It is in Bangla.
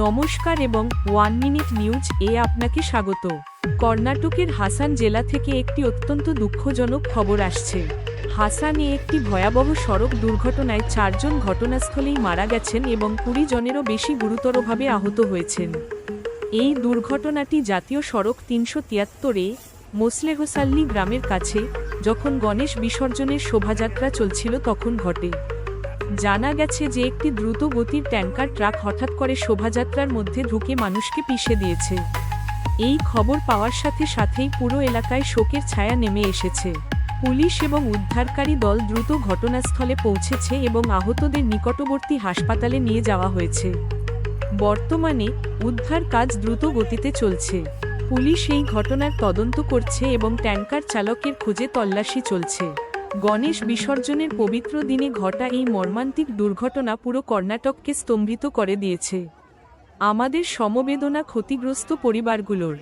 নমস্কার এবং ওয়ান মিনিট নিউজ এ আপনাকে স্বাগত। কর্ণাটকের হাসান জেলা থেকে একটি অত্যন্ত দুঃখজনক খবর আসছে। হাসানে একটি ভয়াবহ সড়ক দুর্ঘটনায় চারজন ঘটনাস্থলেই মারা গেছেন এবং কুড়ি জনেরও বেশি গুরুতরভাবে আহত হয়েছেন। এই দুর্ঘটনাটি জাতীয় সড়ক তিনশো তিয়াত্তরে মোসলেহসাল্লি গ্রামের কাছে যখন গণেশ বিসর্জনের শোভাযাত্রা চলছিল তখন ঘটে। জানা গেছে যে একটি দ্রুত গতির ট্যাঙ্কার ট্রাক হঠাৎ করে শোভাযাত্রার মধ্যে ঢুকে মানুষকে পিষে দিয়েছে। এই খবর পাওয়ার সাথে সাথেই পুরো এলাকায় শোকের ছায়া নেমে এসেছে। পুলিশ এবং উদ্ধারকারী দল দ্রুত ঘটনাস্থলে পৌঁছেছে এবং আহতদের নিকটবর্তী হাসপাতালে নিয়ে যাওয়া হয়েছে। বর্তমানে উদ্ধার কাজ দ্রুত গতিতে চলছে। পুলিশ এই ঘটনার তদন্ত করছে এবং ট্যাঙ্কার চালকের খোঁজে তল্লাশি চলছে। গণেশ বিসর্জনের পবিত্র দিনে ঘটা এই মর্মান্তিক দুর্ঘটনা পুরো কর্ণাটককে স্তম্ভিত করে দিয়েছে। আমাদের সমবেদনা ক্ষতিগ্রস্ত পরিবারগুলোর